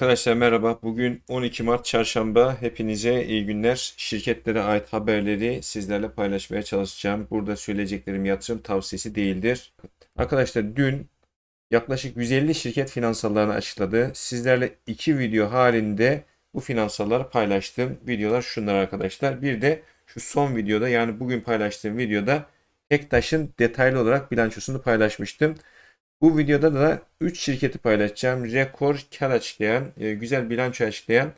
Arkadaşlar merhaba. Bugün 12 Mart Çarşamba. Hepinize iyi günler. Şirketlere ait haberleri sizlerle paylaşmaya çalışacağım. Burada söyleyeceklerim yatırım tavsiyesi değildir. Arkadaşlar dün yaklaşık 150 şirket finansallarını açıkladı. Sizlerle iki video halinde bu finansalları paylaştım. Videolar şunlar arkadaşlar. Bir de şu son videoda yani bugün paylaştığım videoda Tektaş'ın detaylı olarak bilançosunu paylaşmıştım. Bu videoda da 3 şirketi paylaşacağım. Rekor kar açıklayan, e, güzel bilanço açıklayan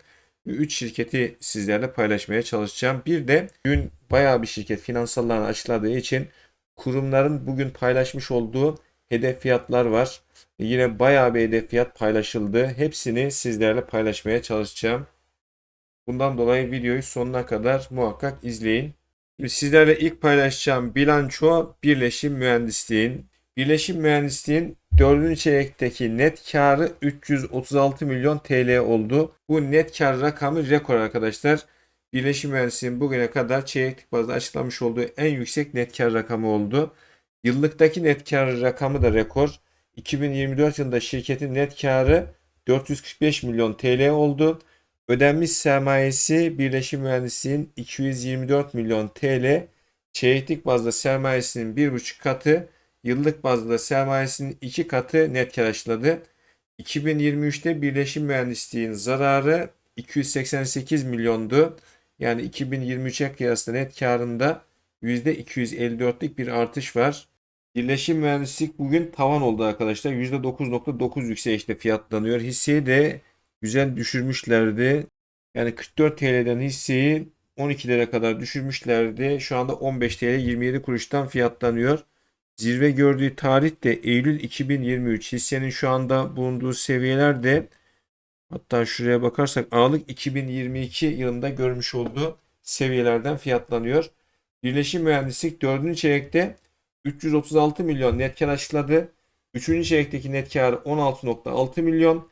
3 şirketi sizlerle paylaşmaya çalışacağım. Bir de dün bayağı bir şirket finansallarını açıkladığı için kurumların bugün paylaşmış olduğu hedef fiyatlar var. E, Yine bayağı bir hedef fiyat paylaşıldı. Hepsini sizlerle paylaşmaya çalışacağım. Bundan dolayı videoyu sonuna kadar muhakkak izleyin. Sizlerle ilk paylaşacağım bilanço Birleşim Mühendisliğin. Birleşim Mühendisliğin 4. çeyrekteki net karı 336 milyon TL oldu. Bu net kar rakamı rekor arkadaşlar. Birleşim Mühendisliğin bugüne kadar çeyreklik bazda açıklamış olduğu en yüksek net kar rakamı oldu. Yıllıktaki net kar rakamı da rekor. 2024 yılında şirketin net karı 445 milyon TL oldu. Ödenmiş sermayesi Birleşim Mühendisliğin 224 milyon TL. Çeyreklik bazda sermayesinin 1,5 katı yıllık bazda sermayesinin iki katı net kar açıkladı. 2023'te Birleşim Mühendisliğin zararı 288 milyondu. Yani 2023'e kıyasla net karında %254'lik bir artış var. Birleşim Mühendislik bugün tavan oldu arkadaşlar. %9.9 yükselişte fiyatlanıyor. Hisseyi de güzel düşürmüşlerdi. Yani 44 TL'den hisseyi 12 lira kadar düşürmüşlerdi. Şu anda 15 TL 27 kuruştan fiyatlanıyor. Zirve gördüğü tarih de Eylül 2023. Hissenin şu anda bulunduğu seviyeler de hatta şuraya bakarsak Aralık 2022 yılında görmüş olduğu seviyelerden fiyatlanıyor. Birleşim Mühendislik 4. çeyrekte 336 milyon net kar açıkladı. 3. çeyrekteki net karı 16.6 milyon.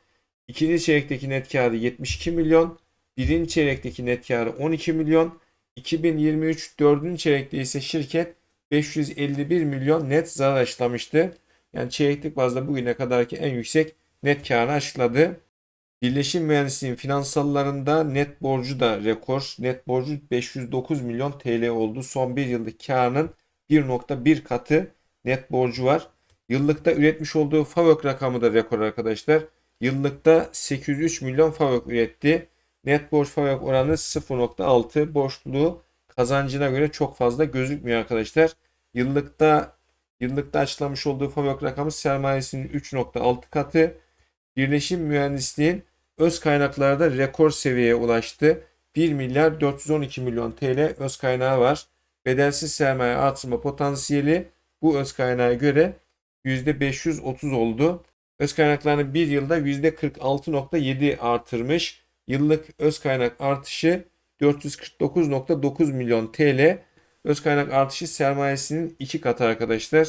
2. çeyrekteki net karı 72 milyon. 1. çeyrekteki net karı 12 milyon. 2023 4. çeyrekte ise şirket 551 milyon net zarar açıklamıştı. Yani çeyreklik bazda bugüne kadarki en yüksek net karını açıkladı. Birleşim Mühendisliğin finansallarında net borcu da rekor. Net borcu 509 milyon TL oldu. Son bir yıllık karının 1.1 katı net borcu var. Yıllıkta üretmiş olduğu FAVÖK rakamı da rekor arkadaşlar. Yıllıkta 803 milyon FAVÖK üretti. Net borç FAVÖK oranı 0.6. Borçluluğu kazancına göre çok fazla gözükmüyor arkadaşlar. Yıllıkta yıllıkta açıklamış olduğu FAVÖK rakamı sermayesinin 3.6 katı. Birleşim Mühendisliğin öz kaynaklarda rekor seviyeye ulaştı. 1 milyar 412 milyon TL öz kaynağı var. Bedelsiz sermaye artırma potansiyeli bu öz kaynağa göre %530 oldu. Öz kaynaklarını bir yılda %46.7 artırmış. Yıllık öz kaynak artışı 449.9 milyon TL. Öz kaynak artışı sermayesinin iki katı arkadaşlar.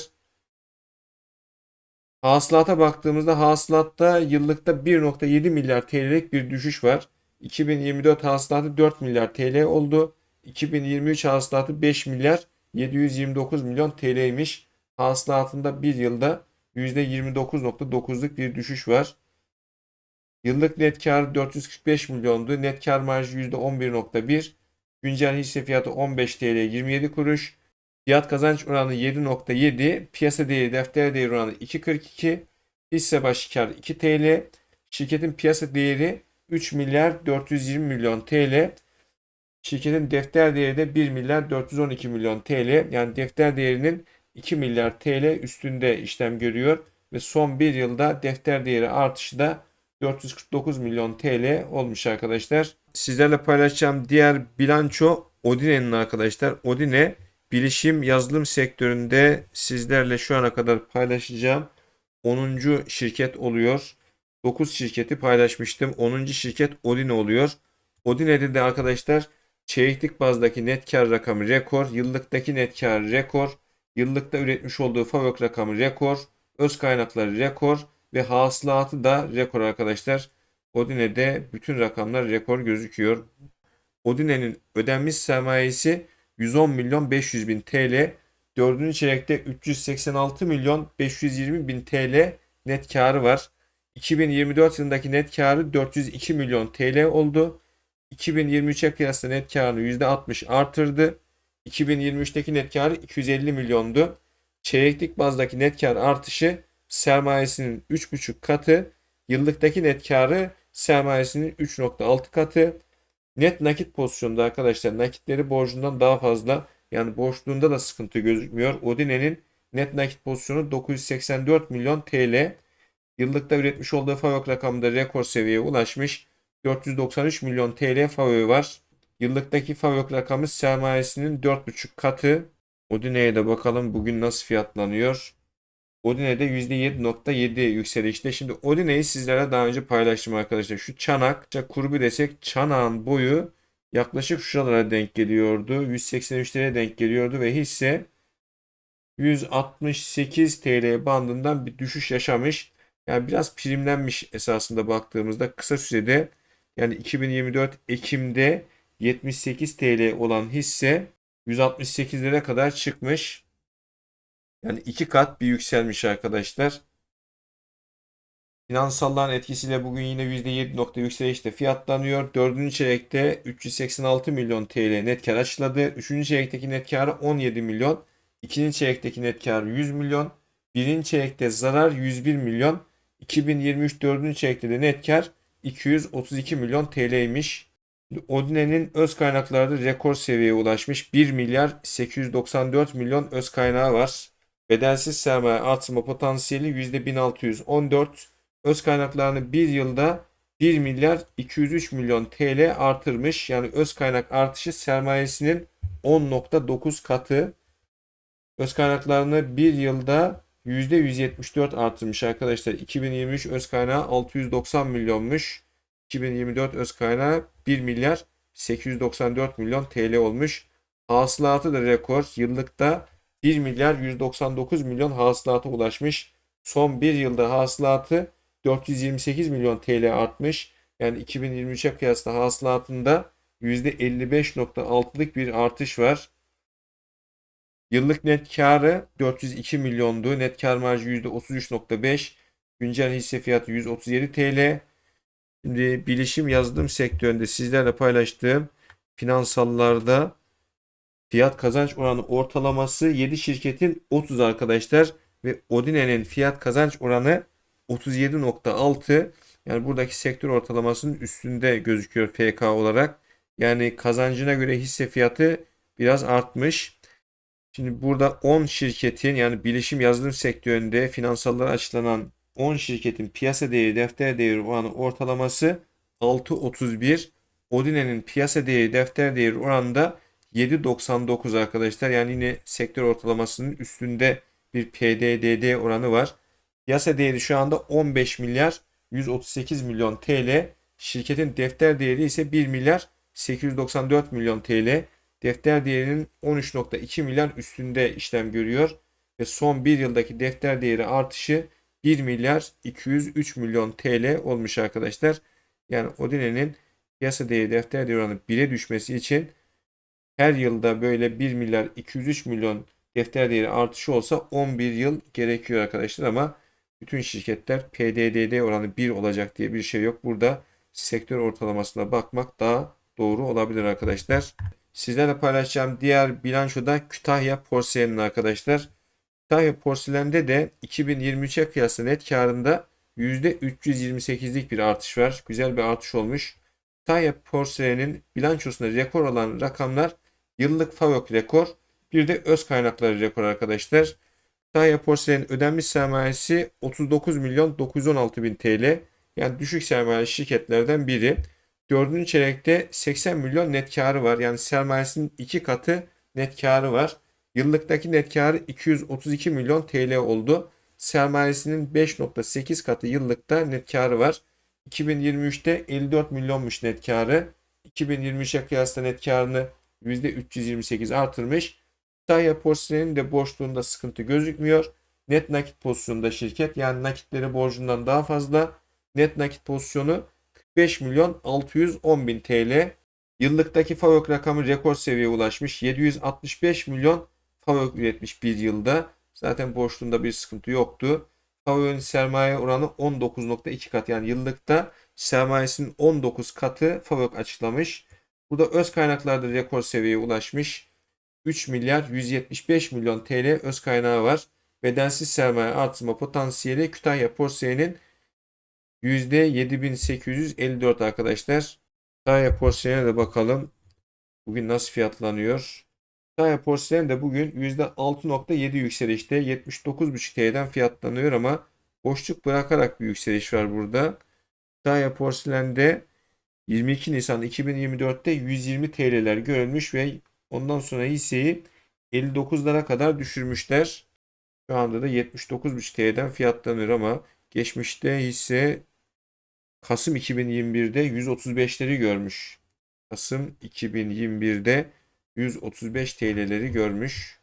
Hasılata baktığımızda hasılatta yıllıkta 1.7 milyar TL'lik bir düşüş var. 2024 hasılatı 4 milyar TL oldu. 2023 hasılatı 5 milyar 729 milyon TL'ymiş. Hasılatında bir yılda %29.9'luk bir düşüş var. Yıllık net kar 445 milyondu. Net kar marjı %11.1. Güncel hisse fiyatı 15 TL 27 kuruş. Fiyat kazanç oranı 7.7. Piyasa değeri defter değeri oranı 2.42. Hisse başı kar 2 TL. Şirketin piyasa değeri 3 milyar 420 milyon TL. Şirketin defter değeri de 1 milyar 412 milyon TL. Yani defter değerinin 2 milyar TL üstünde işlem görüyor. Ve son bir yılda defter değeri artışı da 449 milyon TL olmuş arkadaşlar. Sizlerle paylaşacağım diğer bilanço Odine'nin arkadaşlar. Odine bilişim yazılım sektöründe sizlerle şu ana kadar paylaşacağım 10. şirket oluyor. 9 şirketi paylaşmıştım. 10. şirket Odine oluyor. Odine'de de arkadaşlar çeyreklik bazdaki net kar rakamı rekor, yıllıktaki net kar rekor, yıllıkta üretmiş olduğu FAVÖK rakamı rekor, öz kaynakları rekor ve hasılatı da rekor arkadaşlar. Odine'de bütün rakamlar rekor gözüküyor. Odine'nin ödenmiş sermayesi 110 milyon 500 bin TL. Dördüncü çeyrekte 386 milyon 520 bin TL net karı var. 2024 yılındaki net karı 402 milyon TL oldu. 2023'e kıyasla net karını %60 artırdı. 2023'teki net karı 250 milyondu. Çeyreklik bazdaki net kar artışı sermayesinin 3,5 katı, yıllıktaki net karı sermayesinin 3,6 katı. Net nakit pozisyonda arkadaşlar nakitleri borcundan daha fazla yani borçluğunda da sıkıntı gözükmüyor. Odine'nin net nakit pozisyonu 984 milyon TL. Yıllıkta üretmiş olduğu FAVÖK rakamında rekor seviyeye ulaşmış. 493 milyon TL FAVÖ var. Yıllıktaki FAVÖK rakamı sermayesinin 4,5 katı. Odine'ye de bakalım bugün nasıl fiyatlanıyor. Odine'de %7.7 yükselişte. Şimdi Odine'yi sizlere daha önce paylaştım arkadaşlar. Şu çanak, işte kurbu desek çanağın boyu yaklaşık şuralara denk geliyordu. 183'lere denk geliyordu ve hisse 168 TL bandından bir düşüş yaşamış. Yani biraz primlenmiş esasında baktığımızda kısa sürede yani 2024 Ekim'de 78 TL olan hisse 168'lere kadar çıkmış. Yani iki kat bir yükselmiş arkadaşlar. Finansalların etkisiyle bugün yine %7 nokta yükselişte fiyatlanıyor. Dördüncü çeyrekte 386 milyon TL net kar açıkladı. Üçüncü çeyrekteki net karı 17 milyon. İkinci çeyrekteki net karı 100 milyon. Birinci çeyrekte zarar 101 milyon. 2023 dördüncü çeyrekte de net kar 232 milyon TL'ymiş. Odine'nin öz kaynaklarda rekor seviyeye ulaşmış 1 milyar 894 milyon öz kaynağı var. Bedelsiz sermaye artırma potansiyeli %1614. Öz kaynaklarını bir yılda 1 milyar 203 milyon TL artırmış. Yani öz kaynak artışı sermayesinin 10.9 katı. Öz kaynaklarını bir yılda %174 artırmış arkadaşlar. 2023 öz kaynağı 690 milyonmuş. 2024 öz kaynağı 1 milyar 894 milyon TL olmuş. Hasılatı da rekor. Yıllıkta 1 milyar 199 milyon hasılata ulaşmış. Son bir yılda hasılatı 428 milyon TL artmış. Yani 2023'e kıyasla hasılatında %55.6'lık bir artış var. Yıllık net karı 402 milyondu. Net kar marjı %33.5. Güncel hisse fiyatı 137 TL. Şimdi bilişim yazılım sektöründe sizlerle paylaştığım finansallarda fiyat kazanç oranı ortalaması 7 şirketin 30 arkadaşlar ve Odine'nin fiyat kazanç oranı 37.6 yani buradaki sektör ortalamasının üstünde gözüküyor FK olarak. Yani kazancına göre hisse fiyatı biraz artmış. Şimdi burada 10 şirketin yani bilişim yazılım sektöründe finansallara açıklanan 10 şirketin piyasa değeri defter değeri oranı ortalaması 6.31. Odine'nin piyasa değeri defter değeri oranında 7.99 arkadaşlar. Yani yine sektör ortalamasının üstünde bir PDDD oranı var. Piyasa değeri şu anda 15 milyar 138 milyon TL. Şirketin defter değeri ise 1 milyar 894 milyon TL. Defter değerinin 13.2 milyar üstünde işlem görüyor ve son bir yıldaki defter değeri artışı 1 milyar 203 milyon TL olmuş arkadaşlar. Yani Odine'nin piyasa değeri defter değeri oranı 1'e düşmesi için her yılda böyle 1 milyar 203 milyon defter değeri artışı olsa 11 yıl gerekiyor arkadaşlar ama bütün şirketler PDDD oranı 1 olacak diye bir şey yok. Burada sektör ortalamasına bakmak daha doğru olabilir arkadaşlar. Sizlerle paylaşacağım diğer bilançoda Kütahya Porselen'in arkadaşlar. Kütahya Porselen'de de 2023'e kıyasla net karında %328'lik bir artış var. Güzel bir artış olmuş. Kütahya Porselen'in bilançosunda rekor olan rakamlar yıllık FAVÖK rekor, bir de öz kaynakları rekor arkadaşlar. Kütahya Porselen'in ödenmiş sermayesi 39 milyon 916 bin TL. Yani düşük sermayeli şirketlerden biri. Dördüncü çeyrekte 80 milyon net karı var. Yani sermayesinin iki katı net karı var. Yıllıktaki net karı 232 milyon TL oldu. Sermayesinin 5.8 katı yıllıkta net karı var. 2023'te 54 milyonmuş net karı. 2023'e kıyasla net karını %328 artırmış. Kütahya Porselen'in de borçluğunda sıkıntı gözükmüyor. Net nakit pozisyonunda şirket yani nakitleri borcundan daha fazla. Net nakit pozisyonu 45 milyon 610 bin TL. Yıllıktaki FAVÖK rakamı rekor seviyeye ulaşmış. 765 milyon FAVÖK üretmiş bir yılda. Zaten borçluğunda bir sıkıntı yoktu. Favö'nün sermaye oranı 19.2 kat. Yani yıllıkta sermayesinin 19 katı Favök açıklamış. Burada öz kaynaklarda rekor seviyeye ulaşmış. 3 milyar 175 milyon TL öz kaynağı var. Bedensiz sermaye artırma potansiyeli Kütahya Porsel'in %7854 arkadaşlar. Kütahya Porsel'e de bakalım. Bugün nasıl fiyatlanıyor? Kütahya Porselen de bugün %6.7 yükselişte 79.5 TL'den fiyatlanıyor ama boşluk bırakarak bir yükseliş var burada. Kütahya Porselen'de 22 Nisan 2024'te 120 TL'ler görülmüş ve ondan sonra hisseyi 59'lara kadar düşürmüşler. Şu anda da 79.5 TL'den fiyatlanıyor ama geçmişte hisse Kasım 2021'de 135'leri görmüş. Kasım 2021'de 135 TL'leri görmüş.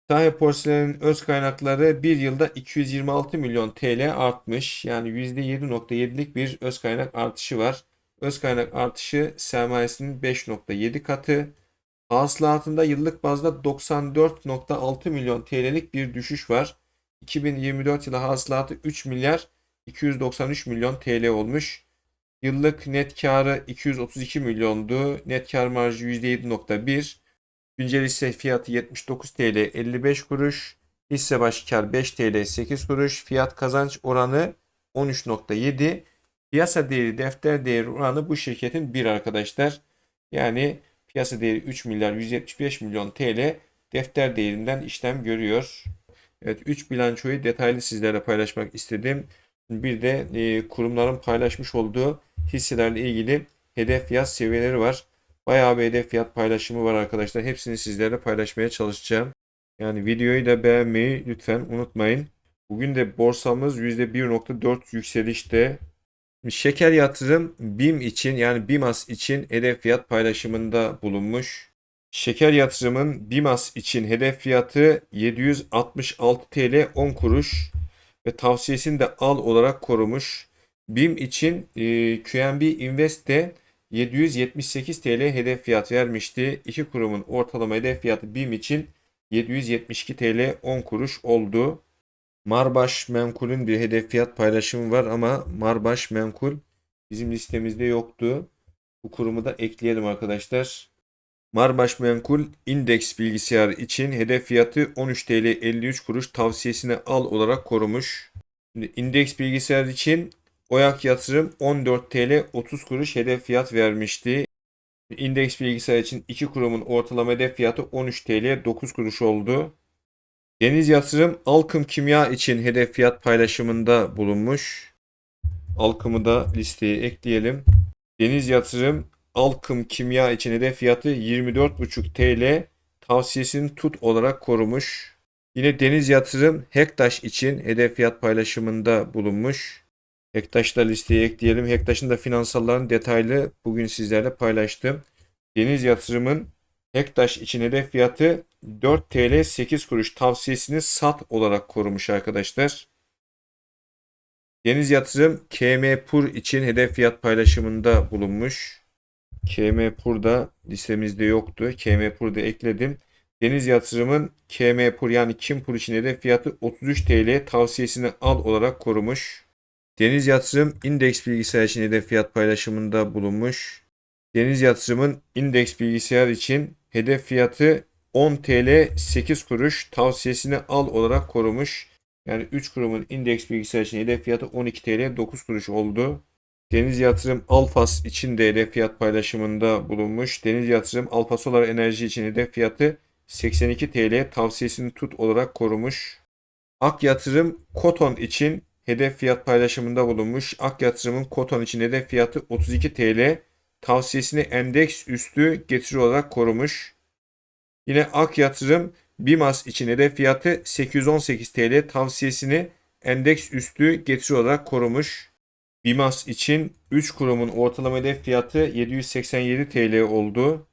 Kütahya Porselen'in öz kaynakları bir yılda 226 milyon TL artmış. Yani %7.7'lik bir öz kaynak artışı var. Öz kaynak artışı sermayesinin 5.7 katı. Hasılatında yıllık bazda 94.6 milyon TL'lik bir düşüş var. 2024 yılı hasılatı 3 milyar 293 milyon TL olmuş. Yıllık net karı 232 milyondu. Net kar marjı %7.1. Güncel hisse fiyatı 79 TL 55 kuruş. Hisse başı kar 5 TL 8 kuruş. Fiyat kazanç oranı 13.7. Piyasa değeri defter değeri oranı bu şirketin 1 arkadaşlar. Yani piyasa değeri 3 milyar 175 milyon TL defter değerinden işlem görüyor. Evet 3 bilançoyu detaylı sizlerle paylaşmak istedim. Bir de e, kurumların paylaşmış olduğu hisselerle ilgili hedef fiyat seviyeleri var. Bayağı bir hedef fiyat paylaşımı var arkadaşlar. Hepsini sizlerle paylaşmaya çalışacağım. Yani videoyu da beğenmeyi lütfen unutmayın. Bugün de borsamız %1.4 yükselişte. Şeker yatırım BİM için yani BİMAS için hedef fiyat paylaşımında bulunmuş. Şeker yatırımın BİMAS için hedef fiyatı 766 TL 10 kuruş ve tavsiyesini de al olarak korumuş. BİM için e, QNB Invest de 778 TL hedef fiyat vermişti. İki kurumun ortalama hedef fiyatı BİM için 772 TL 10 kuruş oldu. Marbaş Menkul'ün bir hedef fiyat paylaşımı var ama Marbaş Menkul bizim listemizde yoktu. Bu kurumu da ekleyelim arkadaşlar. Marbaş Menkul indeks bilgisayar için hedef fiyatı 13 TL 53 kuruş tavsiyesine al olarak korumuş. Şimdi indeks bilgisayar için Oyak Yatırım 14 TL 30 kuruş hedef fiyat vermişti. İndeks bilgisayar için iki kurumun ortalama hedef fiyatı 13 TL 9 kuruş oldu. Deniz Yatırım Alkım Kimya için hedef fiyat paylaşımında bulunmuş. Alkım'ı da listeye ekleyelim. Deniz Yatırım Alkım Kimya için hedef fiyatı 24,5 TL tavsiyesini tut olarak korumuş. Yine Deniz Yatırım Hektaş için hedef fiyat paylaşımında bulunmuş. Hektaş'ta listeye ekleyelim. Hektaş'ın da finansallarını detaylı bugün sizlerle paylaştım. Deniz Yatırım'ın Hektaş için hedef fiyatı 4 TL 8 kuruş tavsiyesini sat olarak korumuş arkadaşlar. Deniz Yatırım KM Pur için hedef fiyat paylaşımında bulunmuş. KM Pur'da listemizde yoktu. KM Pur'da ekledim. Deniz Yatırım'ın KM Pur yani Kim Pur için hedef fiyatı 33 TL tavsiyesini al olarak korumuş. Deniz Yatırım indeks bilgisayar için hedef fiyat paylaşımında bulunmuş. Deniz Yatırım'ın indeks bilgisayar için hedef fiyatı 10 TL 8 kuruş tavsiyesini al olarak korumuş. Yani 3 kurumun indeks bilgisayar için hedef fiyatı 12 TL 9 kuruş oldu. Deniz Yatırım Alfas için de hedef fiyat paylaşımında bulunmuş. Deniz Yatırım Alfa Solar Enerji için hedef fiyatı 82 TL tavsiyesini tut olarak korumuş. Ak Yatırım Koton için hedef fiyat paylaşımında bulunmuş. Ak Yatırım'ın Koton için hedef fiyatı 32 TL tavsiyesini endeks üstü getiri olarak korumuş. Yine Ak Yatırım BİMAS için hedef fiyatı 818 TL tavsiyesini endeks üstü getiri olarak korumuş. BİMAS için 3 kurumun ortalama hedef fiyatı 787 TL oldu.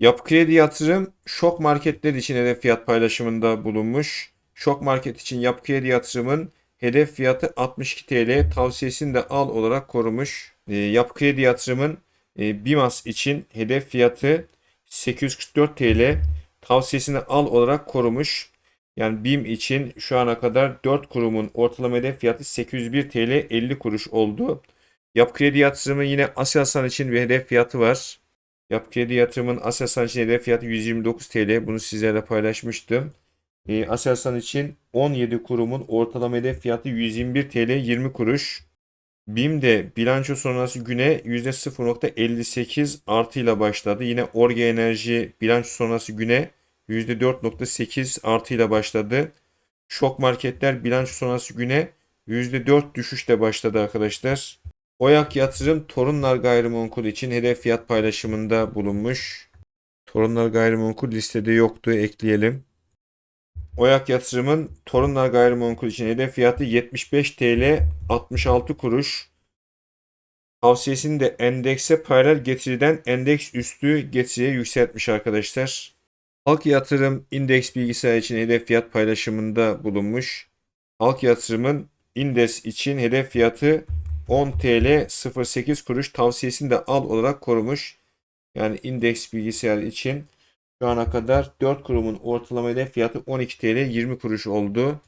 Yapı Kredi Yatırım şok marketler için hedef fiyat paylaşımında bulunmuş. Şok market için Yapı Kredi Yatırım'ın hedef fiyatı 62 TL tavsiyesini de al olarak korumuş. E, Yapı Kredi Yatırım'ın e, BİMAS için hedef fiyatı 844 TL tavsiyesini al olarak korumuş. Yani BİM için şu ana kadar 4 kurumun ortalama hedef fiyatı 801 TL 50 kuruş oldu. Yapı Kredi Yatırımı yine Aselsan için bir hedef fiyatı var. Yapı Kredi Yatırımı'nın Aselsan için hedef fiyatı 129 TL. Bunu sizlerle paylaşmıştım. E, için 17 kurumun ortalama hedef fiyatı 121 TL 20 kuruş. BİM de bilanço sonrası güne %0.58 artıyla başladı. Yine Orge Enerji bilanço sonrası güne %4.8 artıyla başladı. Şok marketler bilanço sonrası güne %4 düşüşle başladı arkadaşlar. Oyak Yatırım Torunlar Gayrimenkul için hedef fiyat paylaşımında bulunmuş. Torunlar Gayrimenkul listede yoktu ekleyelim. Oyak Yatırım'ın Torunlar Gayrimenkul için hedef fiyatı 75 TL 66 kuruş. Tavsiyesini de endekse paralel getiriden endeks üstü getiriye yükseltmiş arkadaşlar. Halk Yatırım indeks bilgisayar için hedef fiyat paylaşımında bulunmuş. Halk Yatırım'ın indeks için hedef fiyatı 10 TL 08 kuruş tavsiyesini de al olarak korumuş. Yani indeks bilgisayar için şu ana kadar 4 kurumun ortalama hedef fiyatı 12 TL 20 kuruş oldu.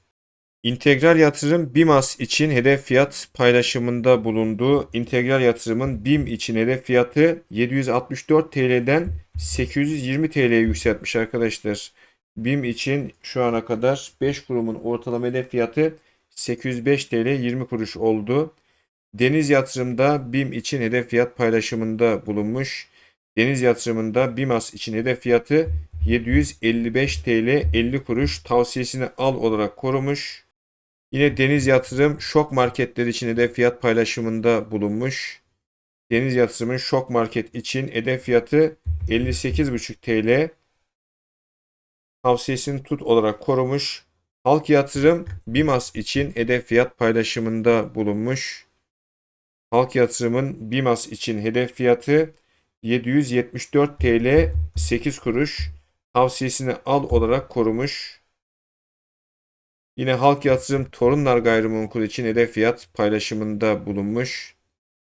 İntegral yatırım BİMAS için hedef fiyat paylaşımında bulundu. İntegral yatırımın BİM için hedef fiyatı 764 TL'den 820 TL'ye yükseltmiş arkadaşlar. BİM için şu ana kadar 5 kurumun ortalama hedef fiyatı 805 TL 20 kuruş oldu. Deniz yatırımda BİM için hedef fiyat paylaşımında bulunmuş. Deniz yatırımında BİMAS için hedef fiyatı 755 TL 50 kuruş tavsiyesini al olarak korumuş. Yine Deniz Yatırım şok marketler için hedef fiyat paylaşımında bulunmuş. Deniz Yatırım'ın şok market için hedef fiyatı 58,5 TL tavsiyesini tut olarak korumuş. Halk Yatırım BİMAS için hedef fiyat paylaşımında bulunmuş. Halk Yatırım'ın BİMAS için hedef fiyatı 774 TL 8 kuruş tavsiyesini al olarak korumuş. Yine Halk Yatırım Torunlar Gayrimenkul için hedef fiyat paylaşımında bulunmuş.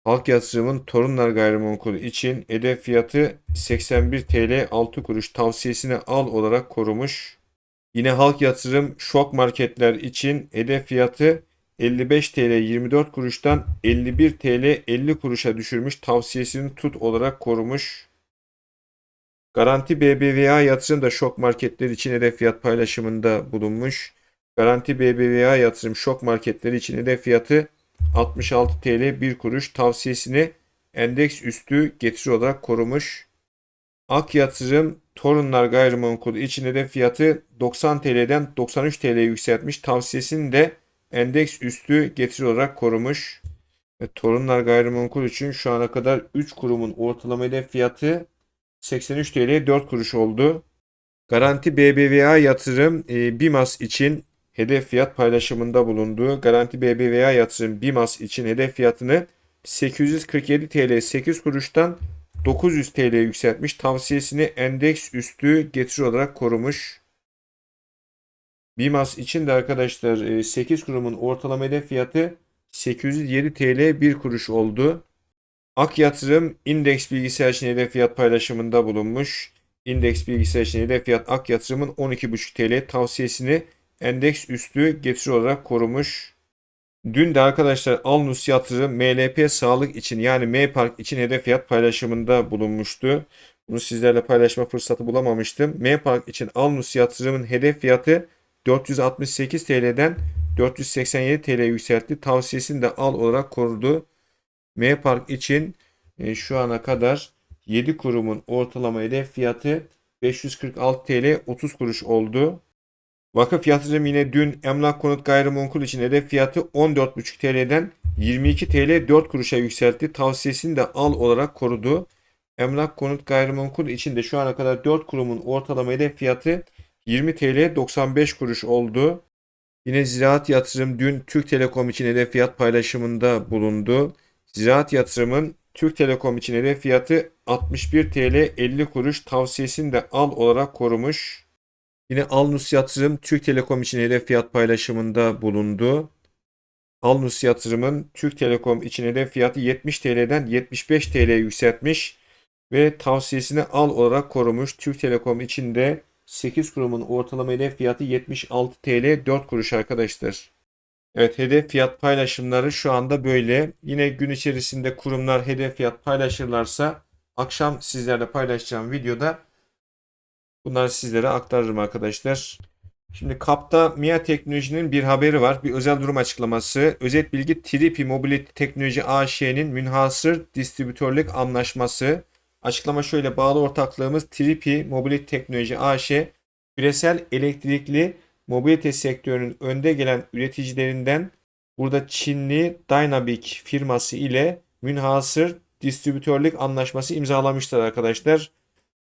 Halk Yatırım'ın Torunlar Gayrimenkul için hedef fiyatı 81 TL 6 kuruş tavsiyesini al olarak korumuş. Yine Halk Yatırım şok marketler için hedef fiyatı 55 TL 24 kuruştan 51 TL 50 kuruşa düşürmüş tavsiyesini tut olarak korumuş. Garanti BBVA yatırım da şok marketler için hedef fiyat paylaşımında bulunmuş. Garanti BBVA yatırım şok marketleri için hedef fiyatı 66 TL 1 kuruş tavsiyesini endeks üstü getiri olarak korumuş. Ak yatırım Torunlar gayrimenkul için hedef fiyatı 90 TL'den 93 TL'ye yükseltmiş tavsiyesini de endeks üstü getiri olarak korumuş. Ve Torunlar Gayrimenkul için şu ana kadar 3 kurumun ortalama hedef fiyatı 83 TL 4 kuruş oldu. Garanti BBVA yatırım e, BİMAS için hedef fiyat paylaşımında bulunduğu Garanti BBVA yatırım BİMAS için hedef fiyatını 847 TL 8 kuruştan 900 TL yükseltmiş. Tavsiyesini endeks üstü getiri olarak korumuş. BİMAS için de arkadaşlar 8 kurumun ortalama hedef fiyatı 807 TL 1 kuruş oldu. Ak Yatırım indeks bilgisayar için hedef fiyat paylaşımında bulunmuş. İndeks bilgisayar için hedef fiyat Ak Yatırım'ın 12,5 TL tavsiyesini endeks üstü getiri olarak korumuş. Dün de arkadaşlar Alnus Yatırım MLP Sağlık için yani M-Park için hedef fiyat paylaşımında bulunmuştu. Bunu sizlerle paylaşma fırsatı bulamamıştım. M-Park için Alnus Yatırım'ın hedef fiyatı 468 TL'den 487 TL yükseltti. Tavsiyesini de al olarak korudu. M-Park için e, şu ana kadar 7 kurumun ortalama hedef fiyatı 546 TL 30 kuruş oldu. Vakıf yatırım yine dün emlak konut gayrimenkul için hedef fiyatı 14,5 TL'den 22 TL 4 kuruşa yükseltti. Tavsiyesini de al olarak korudu. Emlak konut gayrimenkul için de şu ana kadar 4 kurumun ortalama hedef fiyatı 20 TL 95 kuruş oldu. Yine ziraat yatırım dün Türk Telekom için hedef fiyat paylaşımında bulundu. Ziraat yatırımın Türk Telekom için hedef fiyatı 61 TL 50 kuruş tavsiyesini de al olarak korumuş. Yine Alnus Yatırım Türk Telekom için hedef fiyat paylaşımında bulundu. Alnus Yatırım'ın Türk Telekom için hedef fiyatı 70 TL'den 75 TL'ye yükseltmiş ve tavsiyesini al olarak korumuş. Türk Telekom için de 8 kurumun ortalama hedef fiyatı 76 TL 4 kuruş arkadaşlar. Evet hedef fiyat paylaşımları şu anda böyle. Yine gün içerisinde kurumlar hedef fiyat paylaşırlarsa akşam sizlerle paylaşacağım videoda bunları sizlere aktarırım arkadaşlar. Şimdi KAP'ta MIA Teknoloji'nin bir haberi var. Bir özel durum açıklaması. Özet bilgi Tripi Mobility Teknoloji AŞ'nin münhasır distribütörlük anlaşması. Açıklama şöyle bağlı ortaklığımız Tripi Mobility Teknoloji AŞ küresel elektrikli mobilite sektörünün önde gelen üreticilerinden burada Çinli Dynabic firması ile münhasır distribütörlük anlaşması imzalamışlar arkadaşlar.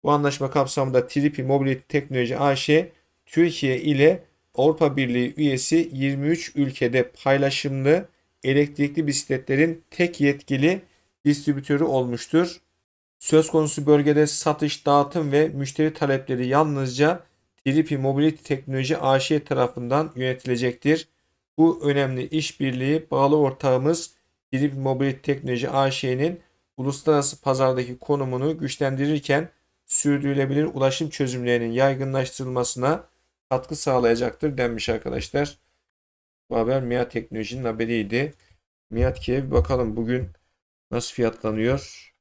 Bu anlaşma kapsamında Tripi Mobility Teknoloji AŞ Türkiye ile Avrupa Birliği üyesi 23 ülkede paylaşımlı elektrikli bisikletlerin tek yetkili distribütörü olmuştur. Söz konusu bölgede satış, dağıtım ve müşteri talepleri yalnızca Tripi Mobility Teknoloji AŞ tarafından yönetilecektir. Bu önemli işbirliği bağlı ortağımız Tripi Mobility Teknoloji AŞ'nin uluslararası pazardaki konumunu güçlendirirken sürdürülebilir ulaşım çözümlerinin yaygınlaştırılmasına katkı sağlayacaktır denmiş arkadaşlar. Bu haber Miat Teknoloji'nin haberiydi. Miat Ki'ye bir bakalım bugün nasıl fiyatlanıyor.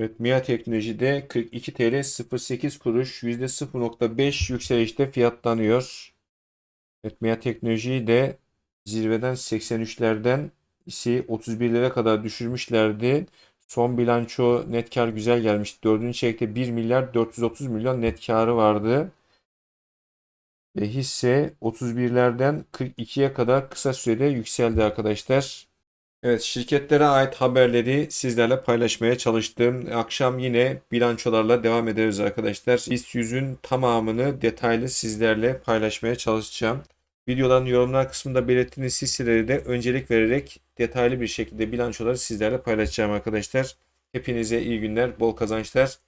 Evet Miat Teknoloji'de 42 TL 08 kuruş %0.5 yükselişte fiyatlanıyor. Evet Miat Teknoloji'yi de zirveden 83'lerden ise 31'lere kadar düşürmüşlerdi. Son bilanço net kar güzel gelmişti. Dördüncü çeyrekte 1 milyar 430 milyon net karı vardı. Ve hisse 31'lerden 42'ye kadar kısa sürede yükseldi arkadaşlar. Evet şirketlere ait haberleri sizlerle paylaşmaya çalıştım. Akşam yine bilançolarla devam ederiz arkadaşlar. BIST 100'ün tamamını detaylı sizlerle paylaşmaya çalışacağım. Videoların yorumlar kısmında belirttiğiniz hisseleri de öncelik vererek detaylı bir şekilde bilançoları sizlerle paylaşacağım arkadaşlar. Hepinize iyi günler, bol kazançlar.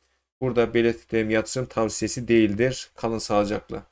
Burada belirttiklerim yatırım tavsiyesi değildir. Kalın sağlıcakla.